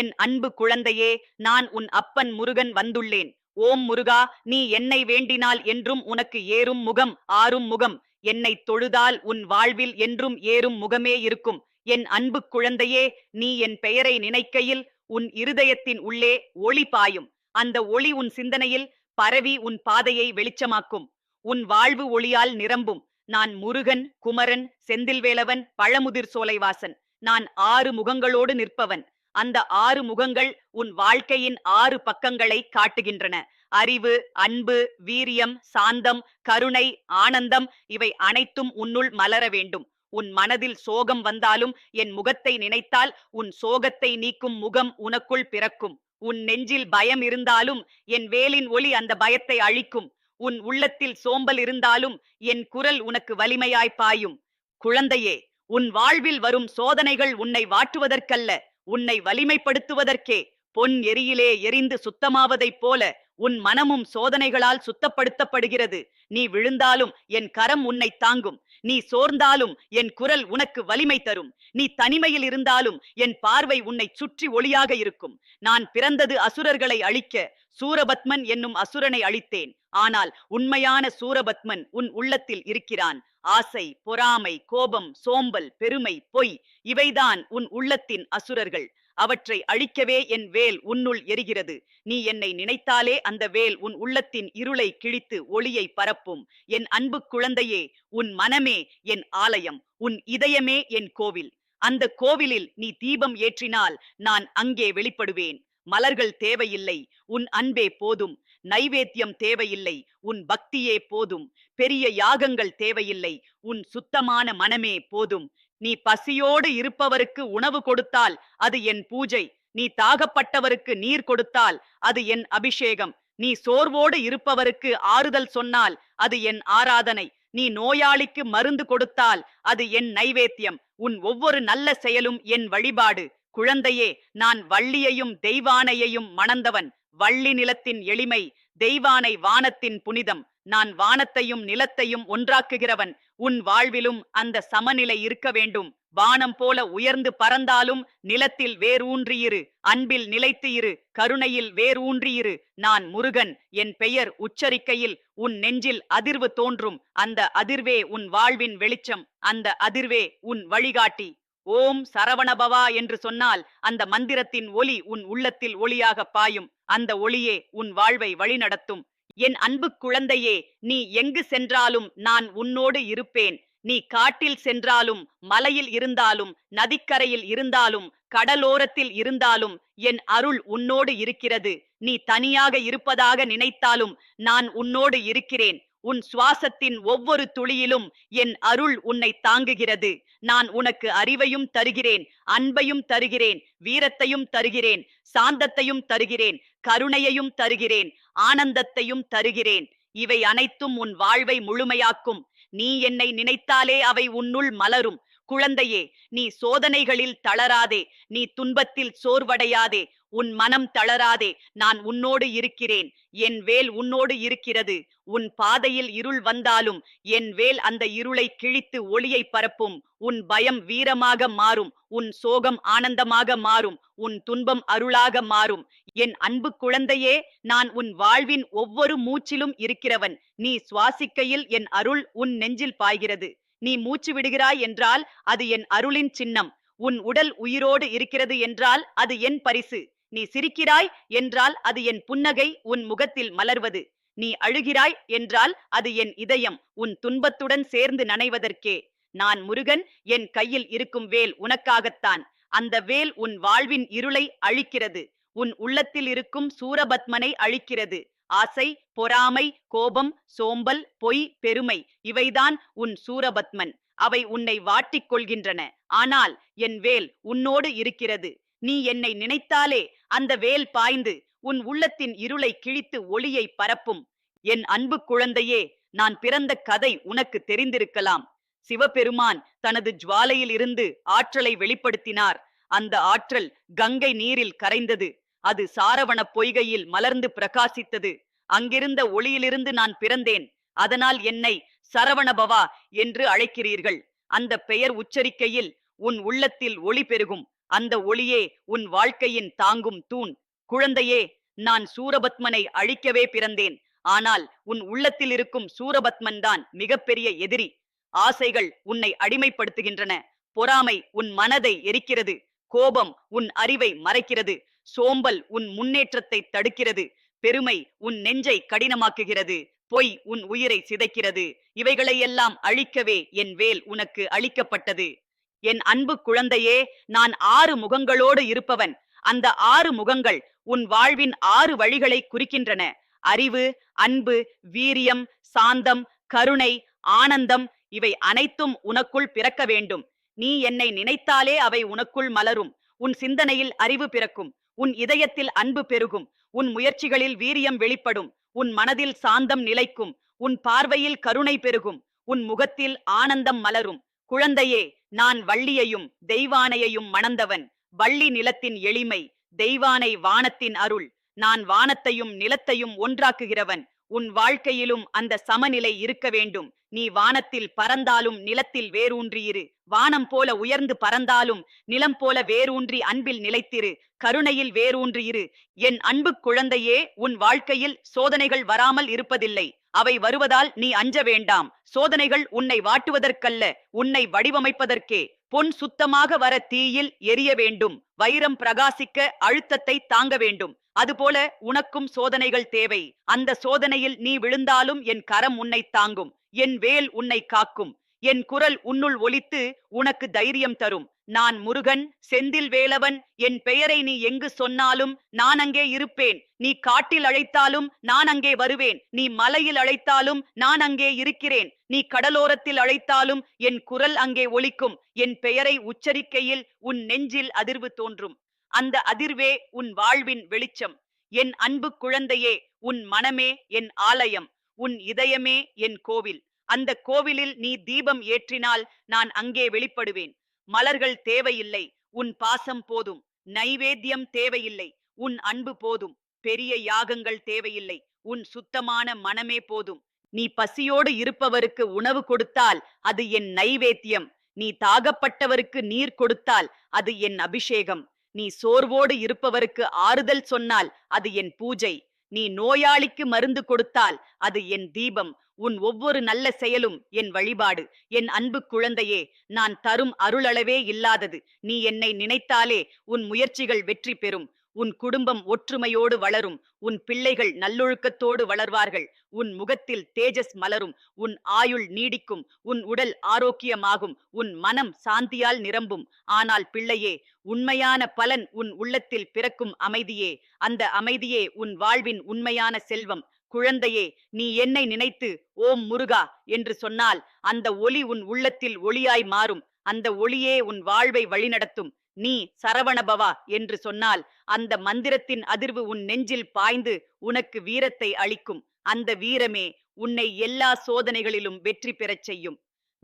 என் அன்பு குழந்தையே நான் உன் அப்பன் முருகன் வந்துள்ளேன். ஓம் முருகா நீ என்னை வேண்டினால் என்றும் உனக்கு ஏறும் முகம் ஆறும் முகம். என்னை தொழுதால் உன் வாழ்வில் என்றும் ஏறும் முகமே இருக்கும். என் அன்பு குழந்தையே நீ என் பெயரை நினைக்கையில் உன் இருதயத்தின் உள்ளே ஒளி பாயும். அந்த ஒளி உன் சிந்தனையில் பரவி உன் பாதையை வெளிச்சமாக்கும். உன் வாழ்வு ஒளியால் நிரம்பும். நான் முருகன் குமரன் செந்தில்வேலவன் பழமுதிர் சோலைவாசன். நான் ஆறு முகங்களோடு நிற்பவன். அந்த ஆறு முகங்கள் உன் வாழ்க்கையின் ஆறு பக்கங்களை காட்டுகின்றன. அறிவு அன்பு வீரியம் சாந்தம் கருணை ஆனந்தம் இவை அனைத்தும் உன்னுள் மலர வேண்டும். உன் மனதில் சோகம் வந்தாலும் என் முகத்தை நினைத்தால் உன் சோகத்தை நீக்கும் முகம் உனக்குள் பிறக்கும். உன் நெஞ்சில் பயம் இருந்தாலும் என் வேலின் ஒளி அந்த பயத்தை அழிக்கும். உன் உள்ளத்தில் சோம்பல் இருந்தாலும் என் குரல் உனக்கு வலிமையாய் பாயும். குழந்தையே உன் வாழ்வில் வரும் சோதனைகள் உன்னை வாட்டுவதற்கல்ல. உன்னை வலிமைப்படுத்துவதற்கே பொன் எரியிலே எரிந்து சுத்தமாவதைப் போல உன் மனமும் சோதனைகளால் சுத்தப்படுத்தப்படுகிறது. நீ விழுந்தாலும் என் கரம் உன்னை தாங்கும். நீ சோர்ந்தாலும் என் குரல் உனக்கு வலிமை தரும். நீ தனிமையில் இருந்தாலும் என் பார்வை உன்னை சுற்றி ஒளியாக இருக்கும். நான் பிறந்தது அசுரர்களை அழிக்க சூரபத்மன் என்னும் அசுரனை அழித்தேன். ஆனால் உண்மையான சூரபத்மன் உன் உள்ளத்தில் இருக்கிறான். ஆசை பொறாமை கோபம் சோம்பல் பெருமை பொய் இவைதான் உன் உள்ளத்தின் அசுரர்கள். அவற்றை அழிக்கவே என் வேல் உன்னுள் எரிகிறது. நீ என்னை நினைத்தாலே அந்த வேல் உன் உள்ளத்தின் இருளை கிழித்து ஒளியை பரப்பும். என் அன்பு குழந்தையே உன் மனமே என் ஆலயம் உன் இதயமே என் கோவில். அந்த கோவிலில் நீ தீபம் ஏற்றினால் நான் அங்கே வெளிப்படுவேன். மலர்கள் தேவையில்லை உன் அன்பே போதும். நைவேத்தியம் தேவையில்லை. உன் பக்தியே போதும். பெரிய யாகங்கள் தேவையில்லை. உன் சுத்தமான மனமே போதும். நீ பசியோடு இருப்பவருக்கு உணவு கொடுத்தால் அது என் பூஜை. நீ தாகப்பட்டவருக்கு நீர் கொடுத்தால் அது என் அபிஷேகம். நீ சோர்வோடு இருப்பவருக்கு ஆறுதல் சொன்னால் அது என் ஆராதனை. நீ நோயாளிக்கு மருந்து கொடுத்தால் அது என் நைவேத்தியம். உன் ஒவ்வொரு நல்ல செயலும் என் வழிபாடு. குழந்தையே நான் வள்ளியையும் தெய்வானையையும் மணந்தவன். வள்ளி நிலத்தின் எளிமை தெய்வானை வானத்தின் புனிதம். நான் வானத்தையும் நிலத்தையும் ஒன்றாக்குகிறவன். உன் வாழ்விலும் அந்த சமநிலை இருக்க வேண்டும். வானம் போல உயர்ந்து பறந்தாலும் நிலத்தில் வேரூன்றியிரு. அன்பில் நிலைத்து இரு கருணையில் வேரூன்றியிரு. நான் முருகன். என் பெயர் உச்சரிக்கையில் உன் நெஞ்சில் அதிர்வு தோன்றும். அந்த அதிர்வே உன் வாழ்வின் வெளிச்சம். அந்த அதிர்வே உன் வழிகாட்டி. ஓம் சரவணபவா என்று சொன்னால் அந்த மந்திரத்தின் ஒலி உன் உள்ளத்தில் ஒளியாக பாயும். அந்த ஒளியே உன் வாழ்வை வழிநடத்தும். என் அன்பு குழந்தையே நீ எங்கு சென்றாலும் நான் உன்னோடு இருப்பேன். நீ காட்டில் சென்றாலும் மலையில் இருந்தாலும் நதிக்கரையில் இருந்தாலும் கடலோரத்தில் இருந்தாலும் என் அருள் உன்னோடு இருக்கிறது. நீ தனியாக இருப்பதாக நினைத்தாலும் நான் உன்னோடு இருக்கிறேன். உன் சுவாசத்தின் ஒவ்வொரு துளியிலும் என் அருள் உன்னை தாங்குகிறது. நான் உனக்கு அறிவையும் தருகிறேன் அன்பையும் தருகிறேன் வீரத்தையும் தருகிறேன் சாந்தத்தையும் தருகிறேன் கருணையையும் தருகிறேன் ஆனந்தத்தையும் தருகிறேன். இவை அனைத்தும் உன் வாழ்வை முழுமையாக்கும். நீ என்னை நினைத்தாலே அவை உன்னுள் மலரும். குழந்தையே நீ சோதனைகளில் தளராதே. நீ துன்பத்தில் சோர்வடையாதே. உன் மனம் தளராதே நான் உன்னோடு இருக்கிறேன். என் வேல் உன்னோடு இருக்கிறது. உன் பாதையில் இருள் வந்தாலும் என் வேல் அந்த இருளை கிழித்து ஒளியை பரப்பும். உன் பயம் வீரமாக மாறும். உன் சோகம் ஆனந்தமாக மாறும். உன் துன்பம் அருளாக மாறும். என் அன்பு குழந்தையே நான் உன் வாழ்வின் ஒவ்வொரு மூச்சிலும் இருக்கிறவன். நீ சுவாசிக்கையில் என் அருள் உன் நெஞ்சில் பாய்கிறது. நீ மூச்சு விடுகிறாய் என்றால் அது என் அருளின் சின்னம். உன் உடல் உயிரோடு இருக்கிறது என்றால் அது என் பரிசு. நீ சிரிக்கிறாய் என்றால் அது என் புன்னகை உன் முகத்தில் மலர்வது. நீ அழுகிறாய் என்றால் அது என் இதயம் உன் துன்பத்துடன் சேர்ந்து நனைவதற்கே. நான் முருகன் என் கையில் இருக்கும் வேல் உனக்காகத்தான். அந்த வேல் உன் வாழ்வின் இருளை அழிக்கிறது. உன் உள்ளத்தில் இருக்கும் சூரபத்மனை அழிக்கிறது. ஆசை பொறாமை கோபம் சோம்பல் பொய் பெருமை இவைதான் உன் சூரபத்மன். அவை உன்னை வாட்டிக் கொள்கின்றன. ஆனால் என் வேல் உன்னோடு இருக்கிறது. நீ என்னை நினைத்தாலே அந்த வேல் பாய்ந்து உன் உள்ளத்தின் இருளை கிழித்து ஒளியை பரப்பும். என் அன்பு குழந்தையே நான் பிறந்த கதை உனக்கு தெரிந்திருக்கலாம். சிவபெருமான் தனது ஜுவாலையில் இருந்து ஆற்றலை வெளிப்படுத்தினார். அந்த ஆற்றல் கங்கை நீரில் கரைந்தது. அது சாரவண பொய்கையில் மலர்ந்து பிரகாசித்தது. அங்கிருந்த ஒளியிலிருந்து நான் பிறந்தேன். அதனால் என்னை சரவணபவா என்று அழைக்கிறீர்கள். அந்த பெயர் உச்சரிக்கையில் உன் உள்ளத்தில் ஒளி பெருகும். அந்த ஒளியே உன் வாழ்க்கையின் தாங்கும் தூண். குழந்தையே நான் சூரபத்மனை அழிக்கவே பிறந்தேன். ஆனால் உன் உள்ளத்தில் இருக்கும் சூரபத்மன் தான் மிகப்பெரிய எதிரி. ஆசைகள் உன்னை அடிமைப்படுத்துகின்றன. பொறாமை உன் மனதை எரிக்கிறது. கோபம் உன் அறிவை மறைக்கிறது. சோம்பல் உன் முன்னேற்றத்தை தடுக்கிறது. பெருமை உன் நெஞ்சை கடினமாக்குகிறது. பொய் உன் உயிரை சிதைக்கிறது. இவைகளையெல்லாம் அழிக்கவே என் வேல் உனக்கு அளிக்கப்பட்டது. என் அன்பு குழந்தையே நான் ஆறு முகங்களோடு இருப்பவன். அந்த ஆறு முகங்கள் உன் வாழ்வின் ஆறு வழிகளை குறிக்கின்றன. அறிவு அன்பு வீரியம் சாந்தம் கருணை ஆனந்தம் இவை அனைத்தும் உனக்குள் பிறக்க வேண்டும். நீ என்னை நினைத்தாலே அவை உனக்குள் மலரும். உன் சிந்தனையில் அறிவு பிறக்கும். உன் இதயத்தில் அன்பு பெருகும். உன் முயற்சிகளில் வீரியம் வெளிப்படும். உன் மனதில் சாந்தம் நிலைக்கும். உன் பார்வையில் கருணை பெருகும். உன் முகத்தில் ஆனந்தம் மலரும். குழந்தையே நான் வள்ளியையும் தெய்வானையையும் மணந்தவன். வள்ளி நிலத்தின் எளிமை தெய்வானை வானத்தின் அருள். நான் வானத்தையும் நிலத்தையும் ஒன்றாக்குகிறவன். உன் வாழ்க்கையிலும் அந்த சமநிலை இருக்க வேண்டும். நீ வானத்தில் பறந்தாலும் நிலத்தில் வேரூன்றியிரு. வானம் போல உயர்ந்து பறந்தாலும் நிலம் போல வேரூன்றி அன்பில் நிலைத்திரு. கருணையில் வேரூன்றியிரு. என் அன்பு குழந்தையே உன் வாழ்க்கையில் சோதனைகள் வராமல் இருப்பதில்லை. அவை வருவதால் நீ அஞ்ச வேண்டாம். சோதனைகள் உன்னை வாட்டுவதற்கல்ல உன்னை வடிவமைப்பதற்கே. பொன் சுத்தமாக வர தீயில் எரிய வேண்டும். வைரம் பிரகாசிக்க அழுத்தத்தை தாங்க வேண்டும். அதுபோல உனக்கும் சோதனைகள் தேவை. அந்த சோதனையில் நீ விழுந்தாலும் என் கரம் உன்னை தாங்கும். என் வேல் உன்னை காக்கும். என் குரல் உன்னுள் ஒலித்து உனக்கு தைரியம் தரும். நான் முருகன் செந்தில் வேலவன் என் பெயரை நீ எங்கு சொன்னாலும் நான் அங்கே இருப்பேன். நீ காட்டில் அழைத்தாலும் நான் அங்கே வருவேன். நீ மலையில் அழைத்தாலும் நான் அங்கே இருக்கிறேன். நீ கடலோரத்தில் அழைத்தாலும் என் குரல் அங்கே ஒலிக்கும். என் பெயரை உச்சரிக்கையில் உன் நெஞ்சில் அதிர்வு தோன்றும். அந்த அதிர்வே உன் வாழ்வின் வெளிச்சம். என் அன்பு குழந்தையே உன் மனமே என் ஆலயம். உன் இதயமே என் கோவில். அந்த கோவிலில் நீ தீபம் ஏற்றினால் நான் அங்கே வெளிப்படுவேன். மலர்கள் தேவையில்லை. உன் பாசம் போதும். நைவேத்தியம் தேவையில்லை. உன் அன்பு போதும். பெரிய யாகங்கள் தேவையில்லை. உன் சுத்தமான மனமே போதும். நீ பசியோடு இருப்பவருக்கு உணவு கொடுத்தால் அது என் நைவேத்தியம். நீ தாகப்பட்டவருக்கு நீர் கொடுத்தால் அது என் அபிஷேகம். நீ சோர்வோடு இருப்பவருக்கு ஆறுதல் சொன்னால் அது என் பூஜை. நீ நோயாளிக்கு மருந்து கொடுத்தால் அது என் தீபம். உன் ஒவ்வொரு நல்ல செயலும் என் வழிபாடு. என் அன்பு குழந்தையே நான் தரும் அருளளவே இல்லாதது. நீ என்னை நினைத்தாலே உன் முயற்சிகள் வெற்றி பெறும். உன் குடும்பம் ஒற்றுமையோடு வளரும். உன் பிள்ளைகள் நல்லொழுக்கத்தோடு வளர்வார்கள். உன் முகத்தில் தேஜஸ் மலரும். உன் ஆயுள் நீடிக்கும். உன் உடல் ஆரோக்கியமாகும். உன் மனம் சாந்தியால் நிரம்பும். ஆனால் பிள்ளையே உண்மையான பலன் உன் உள்ளத்தில் பிறக்கும் அமைதியே. அந்த அமைதியே உன் வாழ்வின் உண்மையான செல்வம். குழந்தையே நீ என்னை நினைத்து ஓம் முருகா என்று சொன்னால் அந்த ஒளி உன் உள்ளத்தில் ஒளியாய் மாறும். அந்த ஒளியே உன் வாழ்வை வழிநடத்தும். நீ சரவணபவா என்று சொன்னால் அந்த மந்திரத்தின் அதிர்வு உன் நெஞ்சில் பாய்ந்து உனக்கு வீரத்தை அளிக்கும். அந்த வீரமே உன்னை எல்லா சோதனைகளிலும் வெற்றி பெறச் செய்யும்.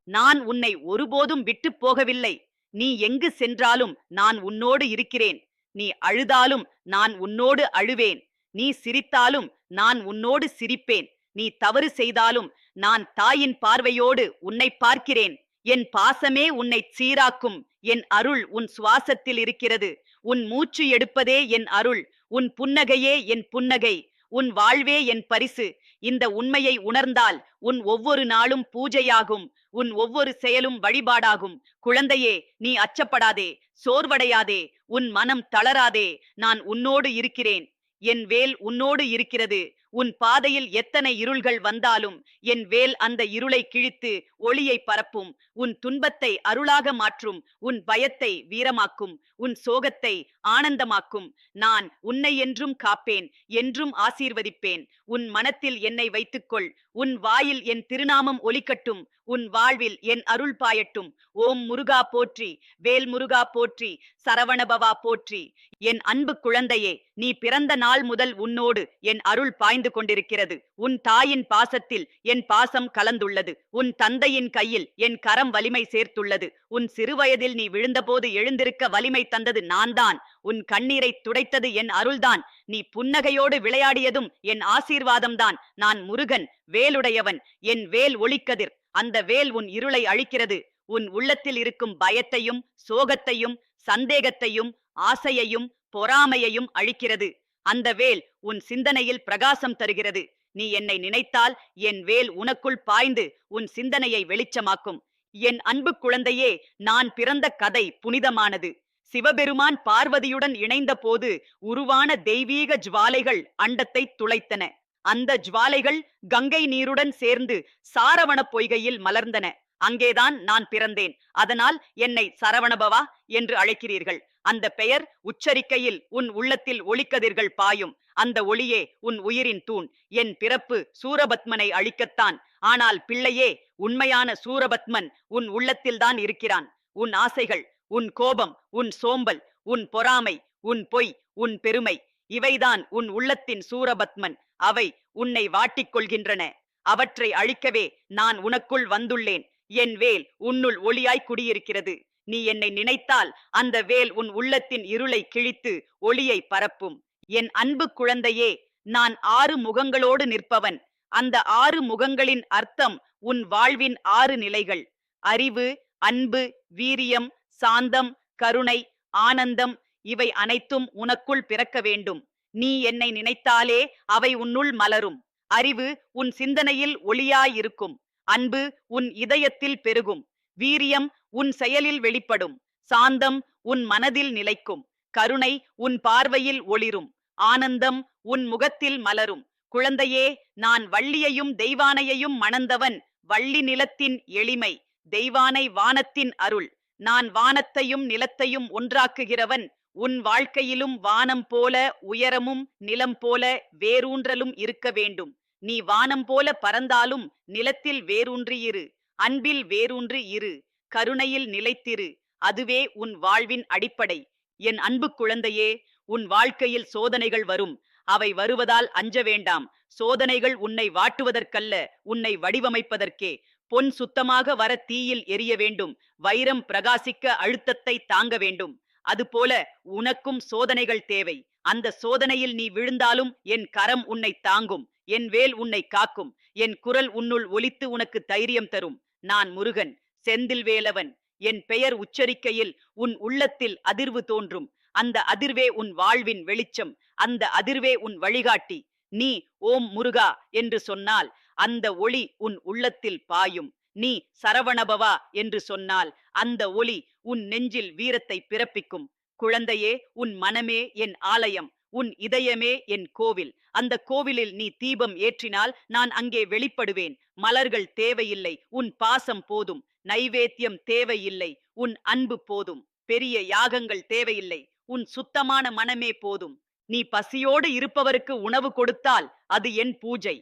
நான் உன்னை ஒருபோதும் விட்டு போகவில்லை. நீ எங்கு சென்றாலும் நான் உன்னோடு இருக்கிறேன். நீ அழுதாலும் நான் உன்னோடு அழுவேன். நீ சிரித்தாலும் நான் உன்னோடு சிரிப்பேன். நீ தவறு செய்தாலும் நான் தாயின் பார்வையோடு உன்னை பார்க்கிறேன். என் பாசமே உன்னை சீராக்கும். என் அருள் உன் சுவாசத்தில் இருக்கிறது. உன் மூச்சு எடுப்பதே என் அருள். உன் புன்னகையே என் புன்னகை. உன் வாழ்வே என் பரிசு. இந்த உண்மையை உணர்ந்தால் உன் ஒவ்வொரு நாளும் பூஜையாகும். உன் ஒவ்வொரு செயலும் வழிபாடாகும். குழந்தையே நீ அச்சப்படாதே. சோர்வடையாதே. உன் மனம் தளராதே. நான் உன்னோடு இருக்கிறேன். என் வேல் உன்னோடு இருக்கிறது. உன் பாதையில் எத்தனை இருள்கள் வந்தாலும் என் வேல் அந்த இருளை கிழித்து ஒளியை பரப்பும். உன் துன்பத்தை அருளாக மாற்றும். உன் பயத்தை வீரமாக்கும். உன் சோகத்தை ஆனந்தமாக்கும். நான் உன்னை என்றும் காப்பேன். என்றும் ஆசீர்வதிப்பேன். உன் மனத்தில் என்னை வைத்துக்கொள். உன் வாயில் என் திருநாமம் ஒலிக்கட்டும். உன் வாழ்வில் என் அருள் பாயட்டும். ஓம் முருகா போற்றி. வேல் முருகா போற்றி. சரவணபவா போற்றி. என் அன்பு குழந்தையே நீ பிறந்த நாள் முதல் உன்னோடு என் அருள் பாய் கொண்டிருக்கிறது. உன் தாயின் பாசத்தில் என் பாசம் கலந்துள்ளது. உன் தந்தையின் கையில் என் கரம் வலிமை சேர்த்துள்ளது. உன் சிறுவயதில் நீ விழுந்தபோது எழுந்திருக்க வலிமை தந்தது நான்தான். உன் கண்ணீரை துடைத்தது என் அருள்தான். நீ புன்னகையோடு விளையாடியதும் என் ஆசீர்வாதம்தான். நான் முருகன் வேலுடையவன். என் வேல் ஒளிக்கதிர். அந்த வேல் உன் இருளை அழிக்கிறது. உன் உள்ளத்தில் இருக்கும் பயத்தையும் சோகத்தையும் சந்தேகத்தையும் ஆசையையும் பொறாமையையும் அழிக்கிறது. அந்த வேல் உன் சிந்தனையில் பிரகாசம் தருகிறது. நீ என்னை நினைத்தால் என் வேல் உனக்குள் பாய்ந்து உன் சிந்தனையை வெளிச்சமாக்கும். என் அன்பு குழந்தையே நான் பிறந்த கதை புனிதமானது. சிவபெருமான் பார்வதியுடன் இணைந்த போது உருவான தெய்வீக ஜுவாலைகள் அண்டத்தை துளைத்தன. அந்த ஜுவாலைகள் கங்கை நீருடன் சேர்ந்து சாரவண பொய்கையில் மலர்ந்தன. அங்கேதான் நான் பிறந்தேன். அதனால் என்னை சரவணபவா என்று அழைக்கிறீர்கள். அந்த பெயர் உச்சரிக்கையில் உன் உள்ளத்தில் ஒளிக்கதிர்கள் பாயும். அந்த ஒளியே உன் உயிரின் தூண். என் பிறப்பு சூரபத்மனை அழிக்கத்தான். ஆனால் பிள்ளையே உண்மையான சூரபத்மன் உன் உள்ளத்தில்தான் இருக்கிறான். உன் ஆசைகள் உன் கோபம் உன் சோம்பல் உன் பொறாமை உன் பொய் உன் பெருமை இவைதான் உன் உள்ளத்தின் சூரபத்மன். அவை உன்னை வாட்டிக் கொள்கின்றன. அவற்றை அழிக்கவே நான் உனக்குள் வந்துள்ளேன். என் வேல் உன்னுள் ஒளியாய் குடியிருக்கிறது. நீ என்னை நினைத்தால் அந்த வேல் உன் உள்ளத்தின் இருளை கிழித்து ஒளியை பரப்பும். என் அன்பு குழந்தையே நான் ஆறு முகங்களோடு நிற்பவன். அந்த ஆறு முகங்களின் அர்த்தம் உன் வாழ்வின் ஆறு நிலைகள். அறிவு அன்பு வீரியம் சாந்தம் கருணை ஆனந்தம் இவை அனைத்தும் உனக்குள் பிறக்க வேண்டும். நீ என்னை நினைத்தாலே அவை உன்னுள் மலரும். அறிவு உன் சிந்தனையில் ஒளியாயிருக்கும் அன்பு உன் இதயத்தில் பெருகும். வீரியம் உன் செயலில் வெளிப்படும் சாந்தம் உன் மனதில் நிலைக்கும் கருணை உன் பார்வையில் ஒளிரும் ஆனந்தம் உன் முகத்தில் மலரும். குழந்தையே நான் வள்ளியையும் தெய்வானையையும் மணந்தவன் வள்ளி நிலத்தின் எளிமை தெய்வானை வானத்தின் அருள். நான் வானத்தையும் நிலத்தையும் ஒன்றாக்குகிறவன் உன் வாழ்க்கையிலும் வானம் போல உயரமும் நிலம் போல வேரூன்றலும் இருக்க வேண்டும். நீ வானம் போல பறந்தாலும் நிலத்தில் வேரூன்றியிரு. அன்பில் வேரூன்று இரு கருணையில் நிலைத்திரு அதுவே உன் வாழ்வின் அடிப்படை. என் அன்பு குழந்தையே உன் வாழ்க்கையில் சோதனைகள் வரும். அவை வருவதால் அஞ்ச வேண்டாம். சோதனைகள் உன்னை வாட்டுவதற்கல்ல உன்னை வடிவமைப்பதற்கே. பொன் சுத்தமாக வர தீயில் எரிய வேண்டும். வைரம் பிரகாசிக்க அழுத்தத்தை தாங்க வேண்டும். அதுபோல உனக்கும் சோதனைகள் தேவை. அந்த சோதனையில் நீ விழுந்தாலும் என் கரம் உன்னை தாங்கும். என் வேல் உன்னை காக்கும். என் குரல் உன்னுள் ஒலித்து உனக்கு தைரியம் தரும். நான் முருகன் செந்தில் வேலவன் என் பெயர் உச்சரிக்கையில் உன் உள்ளத்தில் அதிர்வு தோன்றும். அந்த அதிர்வே உன் வாழ்வின் வெளிச்சம் அந்த அதிர்வே உன் வழிகாட்டி. நீ ஓம் முருகா என்று சொன்னால் அந்த ஒளி உன் உள்ளத்தில் பாயும். நீ சரவணபவா என்று சொன்னால் அந்த ஒளி உன் நெஞ்சில் வீரத்தை பிறப்பிக்கும். குழந்தையே உன் மனமே என் ஆலயம். உன் இதயமே என் கோவில். அந்த கோவிலில் நீ தீபம் ஏற்றினால் நான் அங்கே வெளிப்படுவேன். மலர்கள் தேவையில்லை உன் பாசம் போதும். நைவேத்தியம் தேவையில்லை உன் அன்பு போதும். பெரிய யாகங்கள் தேவையில்லை உன் சுத்தமான மனமே போதும். நீ பசியோடு இருப்பவருக்கு உணவு கொடுத்தால் அது என் பூஜை.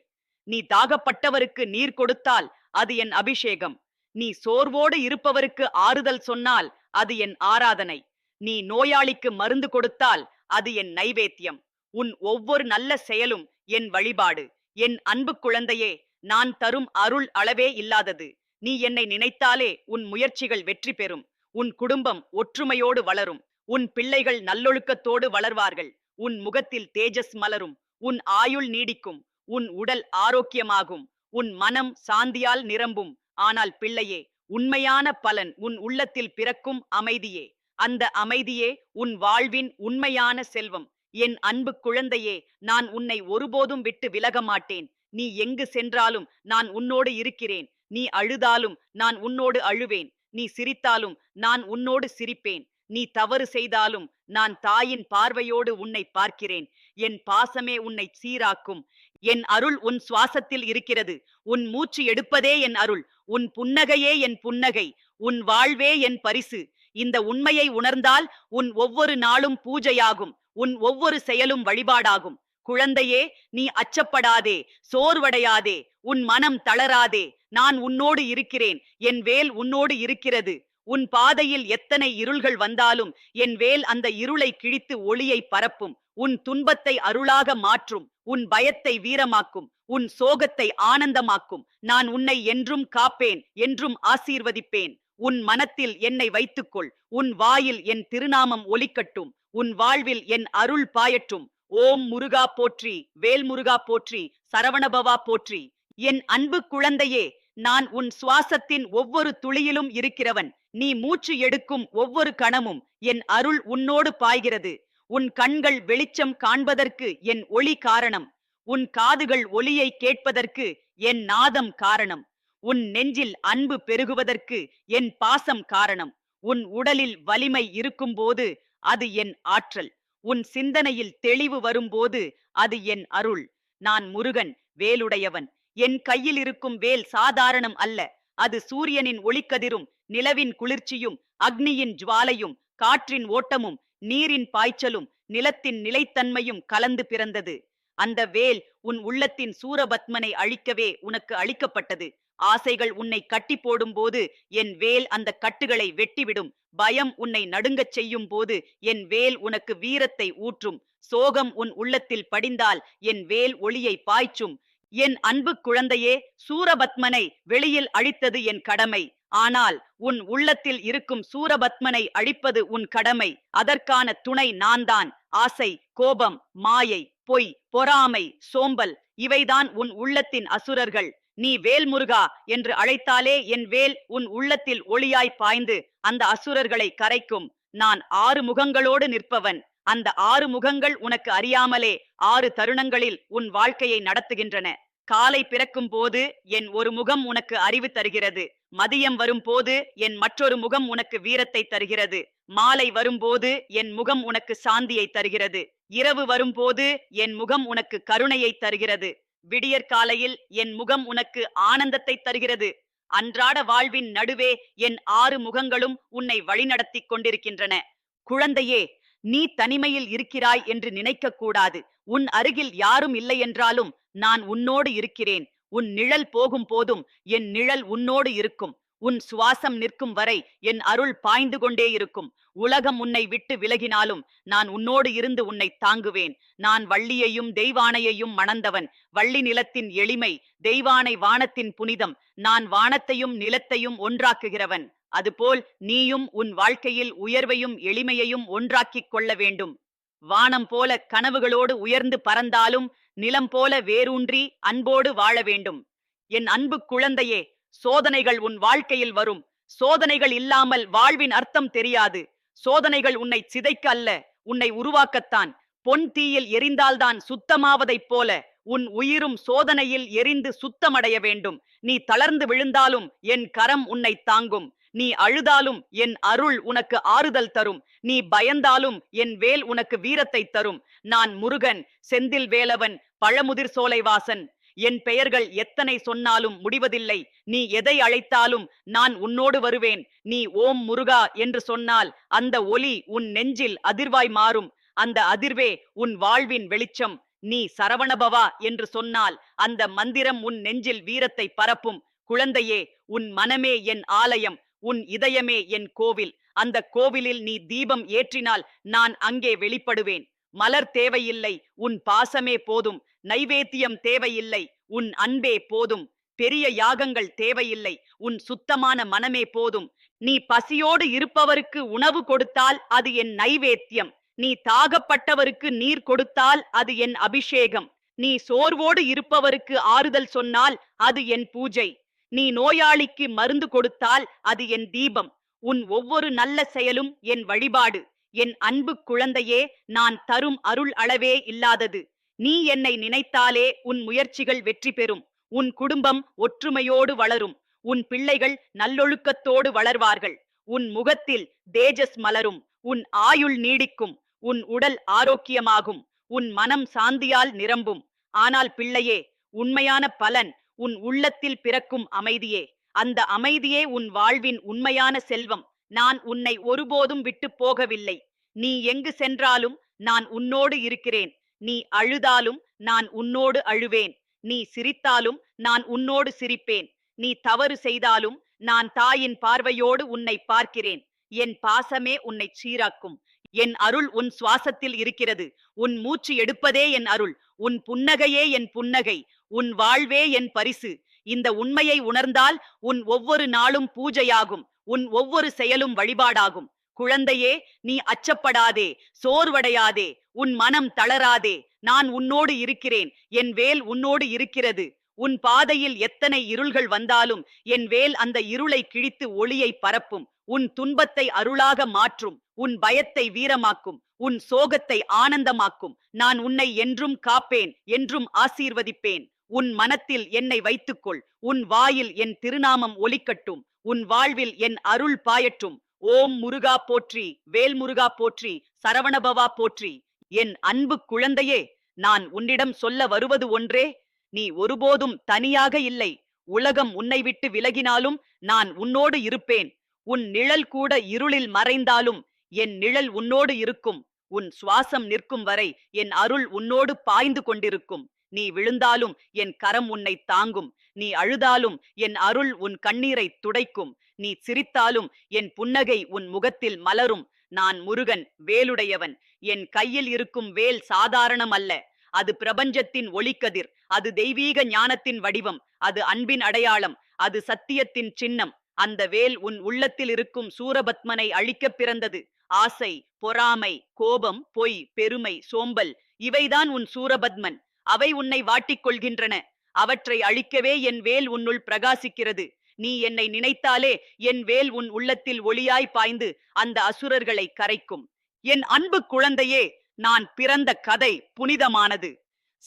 நீ தாகப்பட்டவருக்கு நீர் கொடுத்தால் அது என் அபிஷேகம். நீ சோர்வோடு இருப்பவருக்கு ஆறுதல் சொன்னால் அது என் ஆராதனை. நீ நோயாளிக்கு மருந்து கொடுத்தால் அது என் நைவேத்தியம். உன் ஒவ்வொரு நல்ல செயலும் என் வழிபாடு. என் அன்பு குழந்தையே நான் தரும் அருள் அளவே இல்லாதது. நீ என்னை நினைத்தாலே உன் முயற்சிகள் வெற்றி பெறும். உன் குடும்பம் ஒற்றுமையோடு வளரும். உன் பிள்ளைகள் நல்லொழுக்கத்தோடு வளர்வார்கள். உன் முகத்தில் தேஜஸ் மலரும். உன் ஆயுள் நீடிக்கும். உன் உடல் ஆரோக்கியமாகும். உன் மனம் சாந்தியால் நிரம்பும். ஆனால் பிள்ளையே உண்மையான பலன் உன் உள்ளத்தில் பிறக்கும் அமைதியே. அந்த அமைதியே உன் வாழ்வின் உண்மையான செல்வம். என் அன்பு குழந்தையே நான் உன்னை ஒருபோதும் விட்டு விலக மாட்டேன். நீ எங்கு சென்றாலும் நான் உன்னோடு இருக்கிறேன். நீ அழுதாலும் நான் உன்னோடு அழுவேன். நீ சிரித்தாலும் நான் உன்னோடு சிரிப்பேன். நீ தவறு செய்தாலும் நான் தாயின் பார்வையோடு உன்னை பார்க்கிறேன். என் பாசமே உன்னை சீராக்கும். என் அருள் உன் சுவாசத்தில் இருக்கிறது. உன் மூச்சு எடுப்பதே என் அருள். உன் புன்னகையே என் புன்னகை. உன் வாழ்வே என் பரிசு. இந்த உண்மையை உணர்ந்தால் உன் ஒவ்வொரு நாளும் பூஜையாகும் உன் ஒவ்வொரு செயலும் வழிபாடாகும். குழந்தையே நீ அச்சப்படாதே சோர்வடையாதே உன் மனம் தளராதே நான் உன்னோடு இருக்கிறேன் என் வேல் உன்னோடு இருக்கிறது. உன் பாதையில் எத்தனை இருள்கள் வந்தாலும் என் வேல் அந்த இருளை கிழித்து ஒளியை பரப்பும். உன் துன்பத்தை அருளாக மாற்றும் உன் பயத்தை வீரமாக்கும் உன் சோகத்தை ஆனந்தமாக்கும். நான் உன்னை என்றும் காப்பேன் என்றும் ஆசீர்வதிப்பேன். உன் மனத்தில் என்னை வைத்துக்கொள். உன் வாயில் என் திருநாமம் ஒலிக்கட்டும். உன் வாழ்வில் என் அருள் பாயட்டும். ஓம் முருகா போற்றி வேல் முருகா போற்றி சரவணபவா போற்றி. என் அன்பு குழந்தையே நான் உன் சுவாசத்தின் ஒவ்வொரு துளியிலும் இருக்கிறவன். நீ மூச்சு எடுக்கும் ஒவ்வொரு கணமும் என் அருள் உன்னோடு பாய்கிறது. உன் கண்கள் வெளிச்சம் காண்பதற்கு என் ஒளி காரணம். உன் காதுகள் ஒலியை கேட்பதற்கு என் நாதம் காரணம். உன் நெஞ்சில் அன்பு பெருகுவதற்கு என் பாசம் காரணம். உன் உடலில் வலிமை இருக்கும்போது அது என் ஆற்றல். உன் சிந்தனையில் தெளிவு வரும்போது அது என் அருள். நான் முருகன் வேலுடையவன். என் கையில் இருக்கும் வேல் சாதாரணம் அல்ல. அது சூரியனின் ஒளிக்கதிரும் நிலவின் குளிர்ச்சியும் அக்னியின் ஜுவாலையும் காற்றின் ஓட்டமும் நீரின் பாய்ச்சலும் நிலத்தின் நிலைத்தன்மையும் கலந்து பிறந்தது. அந்த வேல் உன் உள்ளத்தின் சூரபத்மனை அழிக்கவே உனக்கு அளிக்கப்பட்டது. ஆசைகள் உன்னை கட்டி போடும்போது என் வேல் அந்த கட்டுகளை வெட்டிவிடும். பயம் உன்னை நடுங்கச் செய்யும் போது என் வேல் உனக்கு வீரத்தை ஊற்றும். சோகம் உன் உள்ளத்தில் படிந்தால் என் வேல் ஒளியை பாய்ச்சும். என் அன்பு குழந்தையே சூரபத்மனை வெளியில் அழித்தது என் கடமை. ஆனால் உன் உள்ளத்தில் இருக்கும் சூரபத்மனை அழிப்பது உன் கடமை. அதற்கான துணை நான்தான். ஆசை கோபம் மாயை பொய் பொறாமை சோம்பல் இவைதான் உன் உள்ளத்தின் அசுரர்கள். நீ வேல்முருகா என்று அழைத்தாலே என் வேல் உன் உள்ளத்தில் ஒளியாய் பாய்ந்து அந்த அசுரர்களை கரைக்கும். நான் ஆறு முகங்களோடு நிற்பவன். அந்த ஆறு முகங்கள் உனக்கு அறியாமலே ஆறு தருணங்களில் உன் வாழ்க்கையை நடத்துகின்றன. காலை பிறக்கும் போது என் ஒரு முகம் உனக்கு அறிவு தருகிறது. மதியம் வரும்போது என் மற்றொரு முகம் உனக்கு வீரத்தை தருகிறது. மாலை வரும்போது என் முகம் உனக்கு சாந்தியை தருகிறது. இரவு வரும்போது என் முகம் உனக்கு கருணையை தருகிறது. விடியற்காலையில் என் முகம் உனக்கு ஆனந்தத்தை தருகிறது. அன்றாட வாழ்வின் நடுவே என் ஆறு முகங்களும் உன்னை வழிநடத்திக் கொண்டிருக்கின்றன. குழந்தையே நீ தனிமையில் இருக்கிறாய் என்று நினைக்க கூடாது உன் அருகில் யாரும் இல்லை என்றாலும் நான் உன்னோடு இருக்கிறேன். உன் நிழல் போகும் போதும் என் நிழல் உன்னோடு இருக்கும். உன் சுவாசம் நிற்கும் வரை என் அருள் பாய்ந்து கொண்டே இருக்கும். உலகம் உன்னை விட்டு விலகினாலும் நான் உன்னோடு இருந்து உன்னை தாங்குவேன். நான் வள்ளியையும் தெய்வானையையும் மணந்தவன். வள்ளி நிலத்தின் எளிமை தெய்வானை வானத்தின் புனிதம். நான் வானத்தையும் நிலத்தையும் ஒன்றாக்குகிறவன். அதுபோல் நீயும் உன் வாழ்க்கையில் உயர்வையும் எளிமையையும் ஒன்றாக்கிக் கொள்ள வேண்டும். வானம் போல கனவுகளோடு உயர்ந்து பறந்தாலும் நிலம் போல வேரூன்றி அன்போடு வாழ வேண்டும். என் அன்பு குழந்தையே சோதனைகள் உன் வாழ்க்கையில் வரும். சோதனைகள் இல்லாமல் வாழ்வின் அர்த்தம் தெரியாது. சோதனைகள் உன்னை சிதைக்க அல்ல உன்னை உருவாக்கத்தான். பொன் தீயில் எரிந்தால்தான் சுத்தமாவதைப் போல உன் உயிரும் சோதனையில் எரிந்து சுத்தமடைய வேண்டும். நீ தளர்ந்து விழுந்தாலும் என் கரம் உன்னை தாங்கும். நீ அழுதாலும் என் அருள் உனக்கு ஆறுதல் தரும். நீ பயந்தாலும் என் வேல் உனக்கு வீரத்தை தரும். நான் முருகன் செந்தில் வேலவன் பழமுதிர் சோலைவாசன் என் பெயர்கள் எத்தனை சொன்னாலும் முடிவதில்லை. நீ எதை அழைத்தாலும் நான் உன்னோடு வருவேன். நீ ஓம் முருகா என்று சொன்னால் அந்த ஒலி உன் நெஞ்சில் அதிர்வாய் மாறும். அந்த அதிர்வே உன் வாழ்வின் வெளிச்சம். நீ சரவணபவா என்று சொன்னால் அந்த மந்திரம் உன் நெஞ்சில் வீரத்தை பரப்பும். குழந்தையே உன் மனமே என் ஆலயம் உன் இதயமே என் கோவில். அந்த கோவிலில் நீ தீபம் ஏற்றினால் நான் அங்கே வெளிப்படுவேன். மலர் தேவையில்லை உன் பாசமே போதும். நைவேத்தியம் தேவையில்லை. உன் அன்பே போதும். பெரிய யாகங்கள் தேவையில்லை. உன் சுத்தமான மனமே போதும். நீ பசியோடு இருப்பவருக்கு உணவு கொடுத்தால் அது என் நைவேத்தியம். நீ தாகப்பட்டவருக்கு நீர் கொடுத்தால் அது என் அபிஷேகம். நீ சோர்வோடு இருப்பவருக்கு ஆறுதல் சொன்னால் அது என் பூஜை. நீ நோயாளிக்கு மருந்து கொடுத்தால் அது என் தீபம். உன் ஒவ்வொரு நல்ல செயலும் என் வழிபாடு. என் அன்பு குழந்தையே நான் தரும் அருள் அளவே இல்லாதது. நீ என்னை நினைத்தாலே உன் முயற்சிகள் வெற்றி பெறும். உன் குடும்பம் ஒற்றுமையோடு வளரும். உன் பிள்ளைகள் நல்லொழுக்கத்தோடு வளர்வார்கள். உன் முகத்தில் தேஜஸ் மலரும். உன் ஆயுள் நீடிக்கும். உன் உடல் ஆரோக்கியமாகும். உன் மனம் சாந்தியால் நிரம்பும். ஆனால் பிள்ளையே உண்மையான பலன் உன் உள்ளத்தில் பிறக்கும் அமைதியே. அந்த அமைதியே உன் வாழ்வின் உண்மையான செல்வம். நான் உன்னை ஒருபோதும் விட்டு போகவில்லை. நீ எங்கு சென்றாலும் நான் உன்னோடு இருக்கிறேன். நீ அழுதாலும் நான் உன்னோடு அழுவேன். நீ சிரித்தாலும் நான் உன்னோடு சிரிப்பேன். நீ தவறு செய்தாலும் நான் தாயின் பார்வையோடு உன்னை பார்க்கிறேன். என் பாசமே உன்னை சீராக்கும். என் அருள் உன் சுவாசத்தில் இருக்கிறது. உன் மூச்சு எடுப்பதே என் அருள். உன் புன்னகையே என் புன்னகை. உன் வாழ்வே என் பரிசு. இந்த உண்மையை உணர்ந்தால் உன் ஒவ்வொரு நாளும் பூஜையாகும். உன் ஒவ்வொரு செயலும் வழிபாடாகும். குழந்தையே நீ அச்சப்படாதே. சோர்வடையாதே. உன் மனம் தளராதே நான் உன்னோடு இருக்கிறேன். என் வேல் உன்னோடு இருக்கிறது. உன் பாதையில் எத்தனை இருள்கள் வந்தாலும் என் வேல் அந்த இருளை கிழித்து ஒளியை பரப்பும். உன் துன்பத்தை அருளாக மாற்றும். உன் பயத்தை வீரமாக்கும். உன் சோகத்தை ஆனந்தமாக்கும். நான் உன்னை என்றும் காப்பேன் என்றும் ஆசீர்வதிப்பேன். உன் மனத்தில் என்னை வைத்துக்கொள். உன் வாயில் என் திருநாமம் ஒலிக்கட்டும். உன் வாழ்வில் என் அருள் பாயட்டும். ஓம் முருகா போற்றி வேல் முருகா போற்றி சரவணபவா போற்றி. என் அன்பு குழந்தையே நான் உன்னிடம் சொல்ல வருவது ஒன்றே நீ ஒருபோதும் தனியாக இல்லை. உலகம் உன்னை விட்டு விலகினாலும் நான் உன்னோடு இருப்பேன். உன் நிழல் கூட இருளில் மறைந்தாலும் என் நிழல் உன்னோடு இருக்கும். உன் சுவாசம் நிற்கும் வரை என் அருள் உன்னோடு பாய்ந்து கொண்டிருக்கும். நீ விழுந்தாலும் என் கரம் உன்னை தாங்கும். நீ அழுதாலும் என் அருள் உன் கண்ணீரை துடைக்கும். நீ சிரித்தாலும் என் புன்னகை உன் முகத்தில் மலரும். நான் முருகன் வேலுடையவன். என் கையில் இருக்கும் வேல் சாதாரணம் அல்ல அது பிரபஞ்சத்தின் ஒளிக்கதிர். அது தெய்வீக ஞானத்தின் வடிவம். அது அன்பின் அடையாளம். அது சத்தியத்தின் சின்னம். அந்த வேல் உன் உள்ளத்தில் இருக்கும் சூரபத்மனை அழிக்கப் பிறந்தது. ஆசை பொறாமை கோபம் பொய் பெருமை சோம்பல் இவைதான் உன் சூரபத்மன். அவை உன்னை வாட்டிக் கொள்கின்றன. அவற்றை அழிக்கவே என் வேல் உன்னுள் பிரகாசிக்கிறது. நீ என்னை நினைத்தாலே என் வேல் உன் உள்ளத்தில் ஒளியாய் பாய்ந்து அந்த அசுரர்களை கரைக்கும். என் அன்பு குழந்தையே நான் பிறந்த கதை புனிதமானது.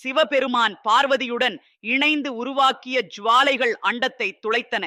சிவபெருமான் பார்வதியுடன் இணைந்து உருவாக்கிய ஜுவாலைகள் அண்டத்தை துளைத்தன.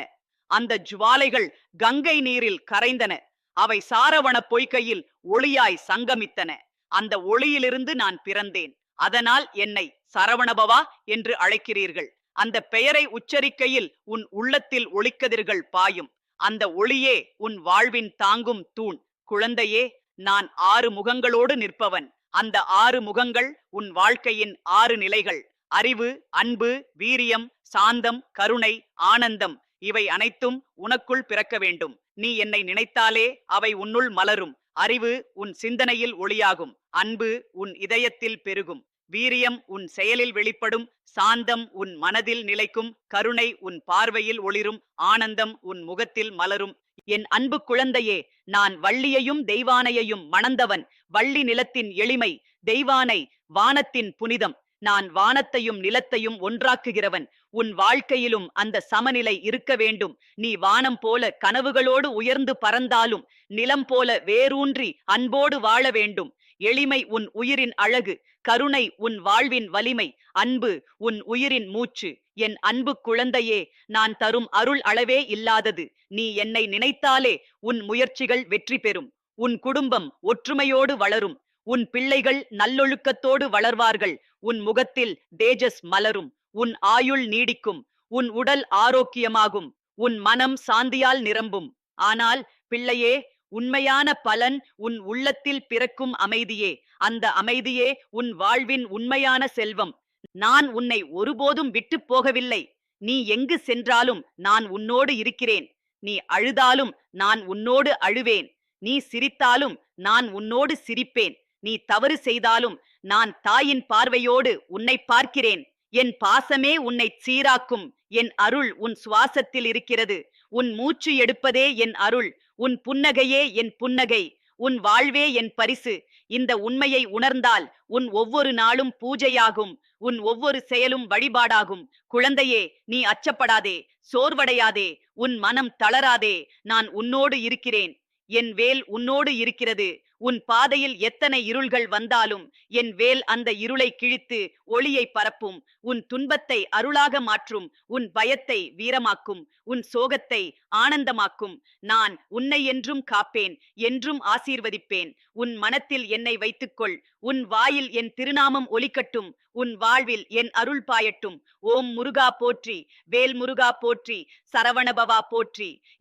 அந்த ஜுவாலைகள் கங்கை நீரில் கரைந்தன. அவை சாரவண பொய்கையில் ஒளியாய் சங்கமித்தன. அந்த ஒளியிலிருந்து நான் பிறந்தேன். அதனால் என்னை சரவணபவா என்று அழைக்கிறீர்கள். அந்த பெயரை உச்சரிக்கையில் உன் உள்ளத்தில் ஒளிக்கதிர்கள் பாயும். அந்த ஒளியே உன் வாழ்வின் தாங்கும் தூண். குழந்தையே நான் ஆறு முகங்களோடு நிற்பவன். அந்த ஆறு முகங்கள் உன் வாழ்க்கையின் ஆறு நிலைகள். அறிவு அன்பு வீரியம் சாந்தம் கருணை ஆனந்தம் இவை அனைத்தும் உனக்குள் பிறக்க வேண்டும். நீ என்னை நினைத்தாலே அவை உன்னுள் மலரும். அறிவு உன் சிந்தனையில் ஒளியாகும். அன்பு உன் இதயத்தில் பெருகும். வீரியம் உன் செயலில் வெளிப்படும். சாந்தம் உன் மனதில் நிலைக்கும். கருணை உன் பார்வையில் ஒளிரும். ஆனந்தம் உன் முகத்தில் மலரும். என் அன்பு குழந்தையே நான் வள்ளியையும் தெய்வானையையும் மணந்தவன் வள்ளி நிலத்தின் எளிமை தெய்வானை வானத்தின் புனிதம். நான் வானத்தையும் நிலத்தையும் ஒன்றாக்குகிறவன். உன் வாழ்க்கையிலும் அந்த சமநிலை இருக்க வேண்டும். நீ வானம் போல கனவுகளோடு உயர்ந்து பறந்தாலும் நிலம் போல வேரூன்றி அன்போடு வாழ வேண்டும். எளிமை உன் உயிரின் அழகு கருணை உன் வாழ்வின் வலிமை அன்பு உன் உயிரின் மூச்சு என் அன்பு குழந்தையே நான் தரும் அருள் அளவே இல்லாதது நீ என்னை நினைத்தாலே உன் முயற்சிகள் வெற்றி பெறும். உன் குடும்பம் ஒற்றுமையோடு வளரும் உன் பிள்ளைகள் நல்லொழுக்கத்தோடு வளர்வார்கள் உன் முகத்தில் தேஜஸ் மலரும் உன் ஆயுள் நீடிக்கும் உன் உடல் ஆரோக்கியமாகும் உன் மனம் சாந்தியால் நிரம்பும். ஆனால் பிள்ளையே உண்மையான பலன் உன் உள்ளத்தில் பிறக்கும் அமைதியே. அந்த அமைதியே உன் வாழ்வின் உண்மையான செல்வம். நான் உன்னை ஒருபோதும் விட்டு போகவில்லை. நீ எங்கு சென்றாலும் நான் உன்னோடு இருக்கிறேன். நீ அழுதாலும் நான் உன்னோடு அழுவேன். நீ சிரித்தாலும் நான் உன்னோடு சிரிப்பேன். நீ தவறு செய்தாலும் நான் தாயின் பார்வையோடு உன்னை பார்க்கிறேன். என் பாசமே உன்னை சீராக்கும். என் அருள் உன் சுவாசத்தில் இருக்கிறது. உன் மூச்சு எடுப்பதே என் அருள். உன் புன்னகையே என் புன்னகை உன் வாழ்வே என் பரிசு. இந்த உண்மையை உணர்ந்தால் உன் ஒவ்வொரு நாளும் பூஜையாகும் உன் ஒவ்வொரு செயலும் வழிபாடாகும். குழந்தையே நீ அச்சப்படாதே சோர்வடையாதே உன் மனம் தளராதே நான் உன்னோடு இருக்கிறேன். என் வேல் உன்னோடு இருக்கிறது. உன் பாதையில் எத்தனை இருள்கள் வந்தாலும் என் வேல் அந்த இருளை கிழித்து ஒளியை பரப்பும். உன் துன்பத்தை அருளாக மாற்றும். உன் பயத்தை வீரமாக்கும். உன் சோகத்தை ஆனந்தமாக்கும். நான் உன்னை என்றும் காப்பேன். என்றும் ஆசீர்வதிப்பேன். உன் மனத்தில் என்னை வைத்துக்கொள். உன் வாயில் என் திருநாமம் ஒலிக்கட்டும். உன் வாழ்வில் என் அருள் பாயட்டும். ஓம் முருகா போற்றி. வேல் முருகா போற்றி. சரவணபவா போற்றி.